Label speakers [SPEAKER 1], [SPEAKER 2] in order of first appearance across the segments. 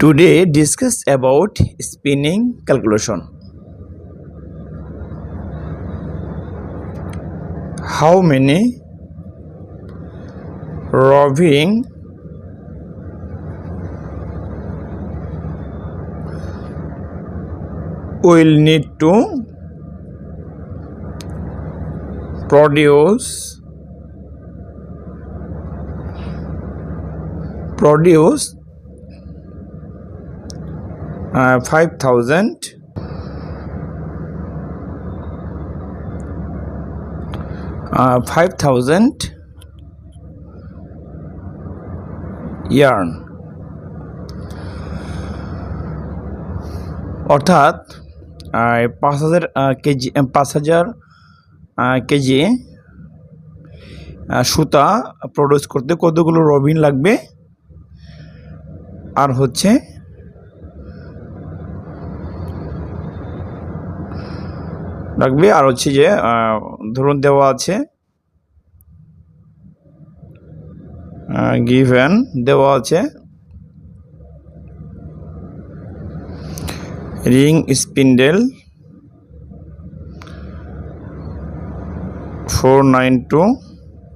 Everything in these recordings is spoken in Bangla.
[SPEAKER 1] Today discuss about spinning calculation. How many roving will need to produce produce uh, 5000 uh, 5000 yarn অর্থাৎ পাঁচ হাজার কেজি পাঁচ হাজার কেজি সুতা প্রডিউস করতে কতগুলো রবিন লাগবে? আর হচ্ছে লাগবে আর হচ্ছে যে ধরুন দেওয়া আছে গিভেন দেওয়া আছে। Ring spindle four nine two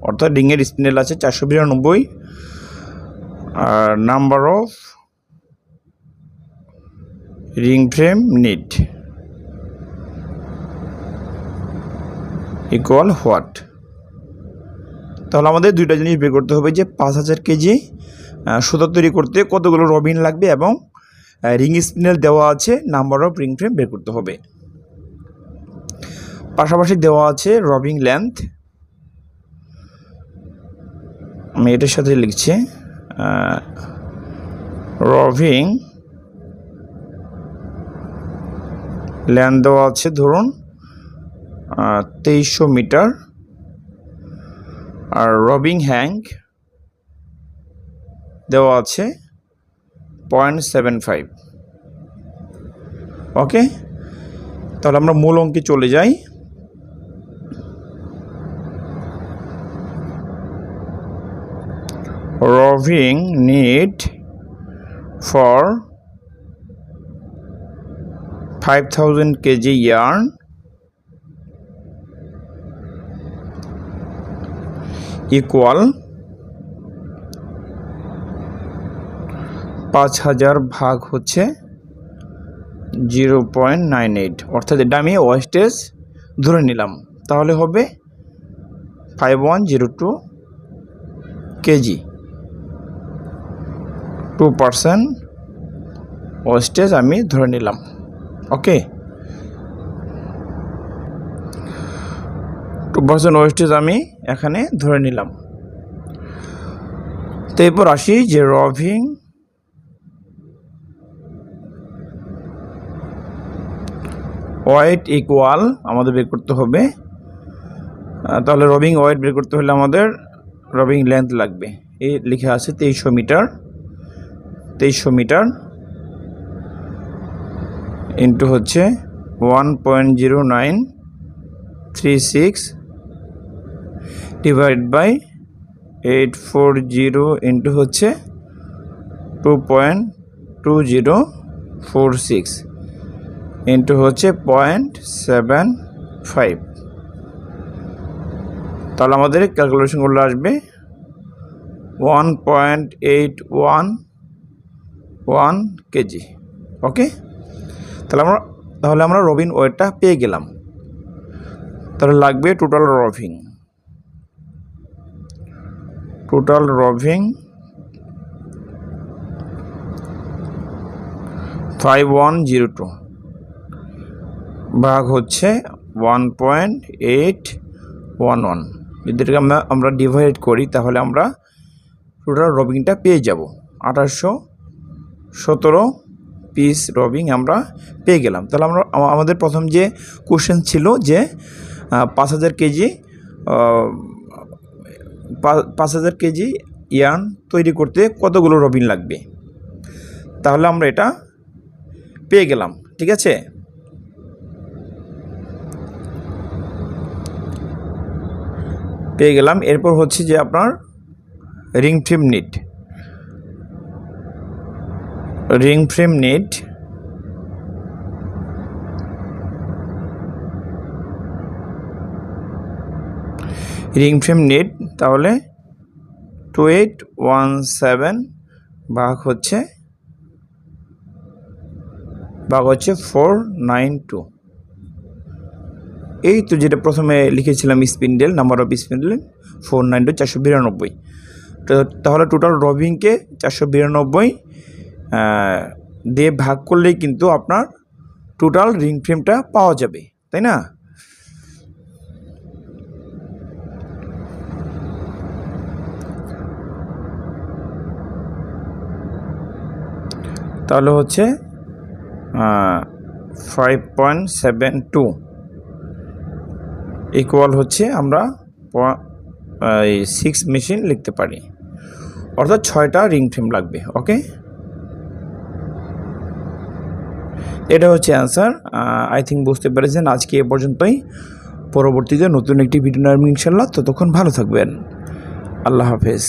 [SPEAKER 1] অর্থাৎ রিংয়ের স্পিন্ডেল আছে চারশো বিরানব্বই। আর number of ring frame need equal what তাহলে আমাদের দুইটা জিনিস বের করতে হবে যে পাঁচ হাজার কেজি সুতা তৈরি করতে কতগুলো রবিন লাগবে এবং রিং স্পিনেল দেওয়া আছে নাম্বার অফ রিং ফ্রেম বের করতে হবে। পাশাপাশি দেওয়া আছে রবিং লেন্থ আমি এটার সাথে লিখছি রবিং লেন্থ দেওয়া আছে, ধরুন তেইশশো মিটার। আর রবিং হ্যাঙ্ক দেওয়া আছে পয়েন্ট সেভেন ফাইভ। ওকে? তাহলে আমরা মূল অঙ্কে চলে যাই। Roving need for five thousand kg equal পাঁচ হাজার ভাগ হচ্ছে জিরো পয়েন্ট নাইন এইট অর্থাৎ এটা আমি ওয়েস্টেজ ধরে নিলাম। তাহলে হবে five one zero two kg. Two percent wastage আমি ধরে নিলাম। ওকে টু পার্সেন্ট ওয়েস্টেজ আমি এখানে ধরে নিলাম। তো এরপর আসি যে রভিং ওয়েট ইকুয়াল আমাদের বের করতে হবে। তাহলে রবিং ওয়েট বের করতে হলে আমাদের রবিং লেন্থ লাগবে। এই লিখে আছে তেইশশো মিটার। তেইশশো মিটার ইন্টু হচ্ছে one point zero nine three six divide by eight four zero into হচ্ছে two point two zero four six into হচ্ছে পয়েন্ট সেভেন ফাইভ তাহলে আমাদের ক্যালকুলেশনগুলো আসবে one point eight one one kg. Okay তাহলে আমরা তাহলে আমরা রবিন ওয়েটটা পেয়ে গেলাম। তাহলে লাগবে total roving total roving five one zero two. ভাগ হচ্ছে one point eight one one. যদি আমরা আমরা ডিভাইড করি, তাহলে আমরা টোটাল রবিংটা পেয়ে যাব। আঠাশশো সতেরো পিস রবিং আমরা পেয়ে গেলাম। তাহলে আমরা, আমা- আমাদের প্রথম যে কোশ্চেন ছিল যে পাঁচ হাজার কেজি পাঁচ হাজার কেজি ইয়ার্ন তৈরি করতে কতগুলো রবিন লাগবে? তাহলে আমরা এটা পেয়ে গেলাম, ঠিক আছে? পেয়ে গেলাম, এরপর হচ্ছে যে আপনার ring frame need. Ring frame net ring frame net, তাহলে টু এইট ওয়ান সেভেন ভাগ হচ্ছে ভাগ হচ্ছে ফোর নাইন টু এই তো যেটা প্রথমে লিখেছিলাম spindle number of spindle four nine two চারশো বিরানব্বই। তো তাহলে টোটাল রবিংকে চারশো বিরানব্বই দিয়ে ভাগ করলেই কিন্তু আপনার টোটাল রিং ফ্রেমটা পাওয়া যাবে, তাই না? তাহলে হচ্ছে five point seven two equal হচ্ছে আমরা এই সিক্স মেশিন লিখতে পারি। অর্থাৎ ছয়টা রিং ফ্রেম লাগবে ওকে এটা হচ্ছে অ্যান্সার আই থিঙ্ক বুঝতে পেরেছেন। আজকে এ পর্যন্তই। পরবর্তীতে নতুন একটি ভিডিও নেবেন ইনশাল্লাহ ততক্ষণ ভালো থাকবেন। আল্লাহ হাফেজ।